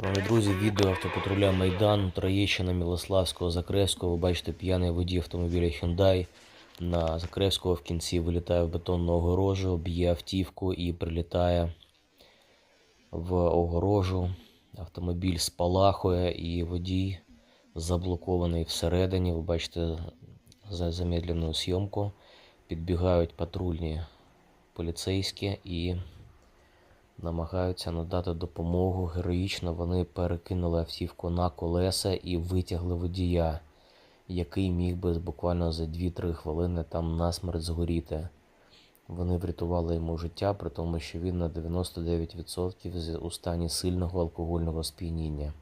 Шановні друзі, відео автопатруля Майдан, Троєщина, Мілославського, Закревського. Ви бачите п'яний водій автомобіля Hyundai на Закревського в кінці вилітає в бетонну огорожу, б'є автівку і прилітає в огорожу. Автомобіль спалахує і водій заблокований всередині. Ви бачите за замедлену зйомку. Підбігають патрульні поліцейські і намагаються надати допомогу. Героїчно вони перекинули автівку на колеса і витягли водія, який міг би буквально за 2-3 хвилини там насмерть згоріти. Вони врятували йому життя, при тому, що він на 99% у стані сильного алкогольного сп'яніння.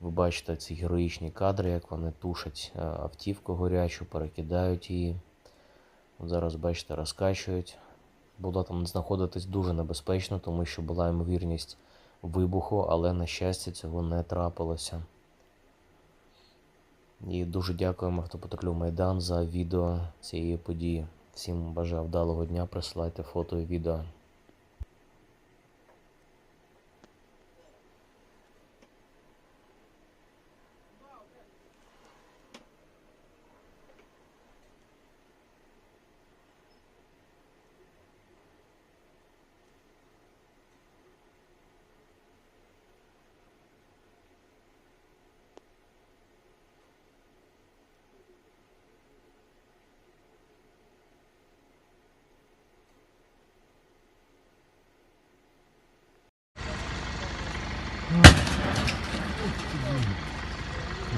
Ви бачите ці героїчні кадри, як вони тушать е, автівку горячу, перекидають її. Зараз, бачите, розкачують. Було там знаходитись дуже небезпечно, тому що була ймовірність вибуху, але на щастя цього не трапилося. І дуже дякуємо автопатрулю Майдан за відео цієї події. Всім бажаю вдалого дня, присилайте фото і відео.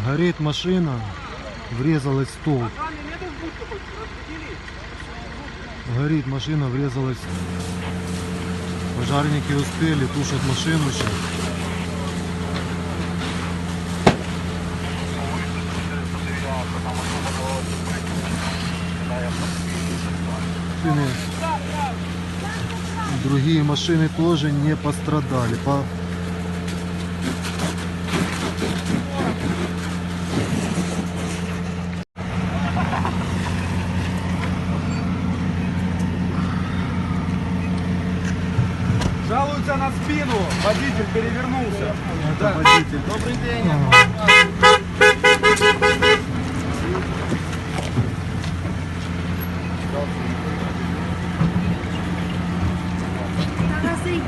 Горит машина, врезалась в стол. Горит машина, врезалась. Пожарники успели, тушат машину сейчас. Машины, другие машины тоже не пострадали. По- жалуются на спину. Водитель перевернулся. Да. Водитель. Добрый день. Разойди.